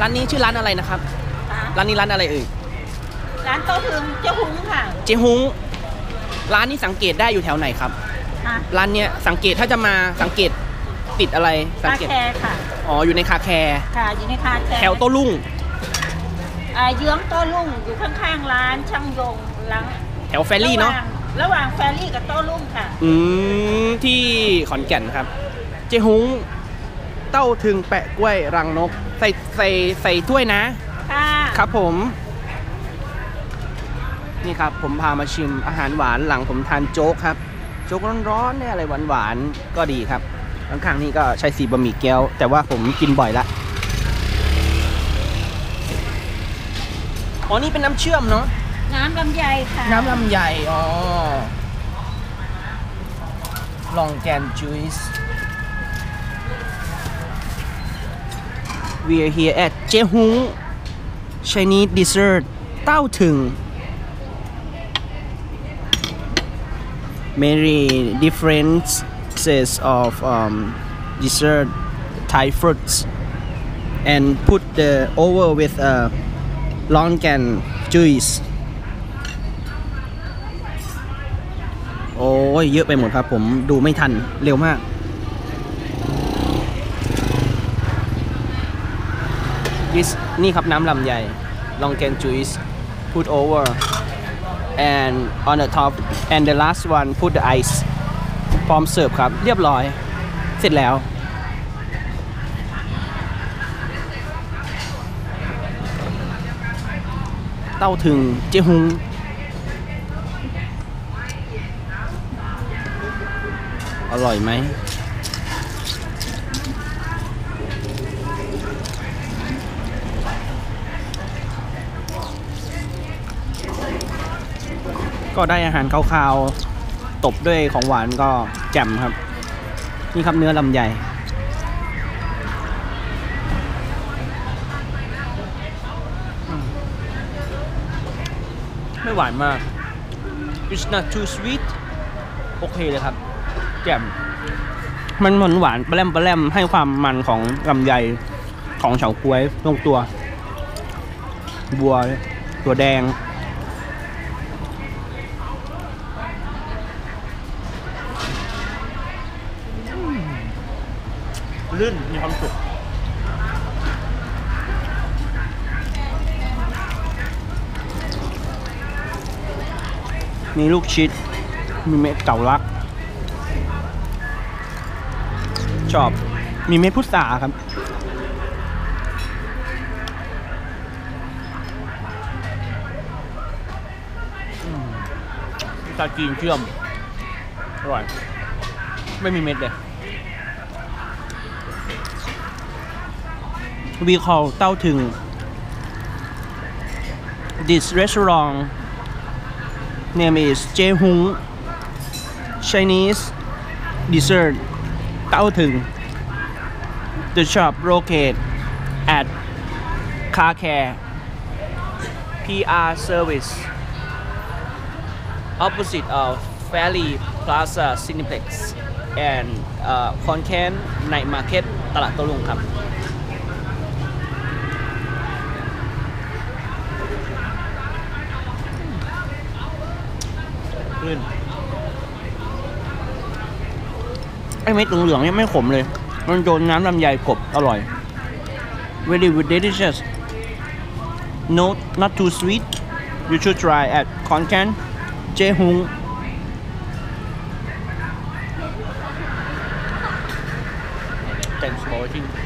ร้านนี้ชื่อร้านอะไรนะครับ ค่ะร้านนี้ร้านอะไรเอ่ย ร้านโต๊ะพึงเจ้าหุงค่ะเจฮุงร้านนี้สังเกตได้อยู่แถวไหนครับค่ะร้านเนี้ยสังเกตถ้าจะมาสังเกตติดอะไรสังคาเกต แคร์ค่ะ อ๋อ อยู่ในคาแคร์ค่ะอยู่ในคาแคร์แถวโต้รุ่ง อ่าเยื้องโต้รุ่งอยู่ข้างๆร้านช่างยงหลังแถวแฟรี่เนาะระหว่งระหว่างแฟรี่กับโต้รุ่งค่ะ อืม ที่ขอนแก่นครับ เจฮุงเต้าถึงแปะกล้วยรังนก ใส่ใส่ใส่ถ้วยนะ ค่ะครับผม นี่ครับผมพามาชิมอาหารหวานหลังผมทานโจ๊กครับ โจ๊กร้อนๆเนี่ยอะไรหวานๆก็ดีครับข้างๆนี่ก็ใช้สีบะหมี่แก้ว แต่ว่าผมกินบ่อยละอ๋อนี่เป็นน้ำเชื่อมเนาะน้ำลำไยค่ะน้ำลำไยอ๋อลองแกนจูส We are here at เจฮุง Chinese dessert เต้าถึง many differences of um, dessert Thai fruits and put the over with a longan juice โอ้ยเยอะไปหมดครับผมดูไม่ทันเร็วมาก this นี่ครับน้ำลำไย longan juice put over and on the top and the last one put the ice พร้อมเสิร์ฟครับ เรียบร้อย เสร็จแล้ว เต้าถึงเจฮุงอร่อยไหม ก็ได้อาหารคาวๆตบด้วยของหวานก็แจ่มครับ นี่ครับเนื้อลำไยไม่หวานมาก it's not too sweet โอเคเลยครับ แจ่ม มันหวานหวานๆแปร่มแปร่มให้ความมันของลำไยของเฉาก๊วยลงตัว บัวตัวแดง ลื่นมีความสุขมีลูกชิด มีเม็ดเก่าลัก ชอบ มีเม็ดพุทราครับ ตาจีนเชื่อม อร่อย ไม่มีเม็ดเลย we call เต้าถึง this restaurant name is Jehung Chinese dessert เต้าถึง the shop located at car care PR service opposite of Valley Plaza Cineplex and uh, Concan Night Market ตลาดโตลุงครับ ขึ้น ไอ้เม็ดเหลืองๆเนี่ยไม่ขมเลย มันโดนน้ำลำไยกบอร่อย very delicious no not too sweet you should try at Konkan Jehung thanks for watching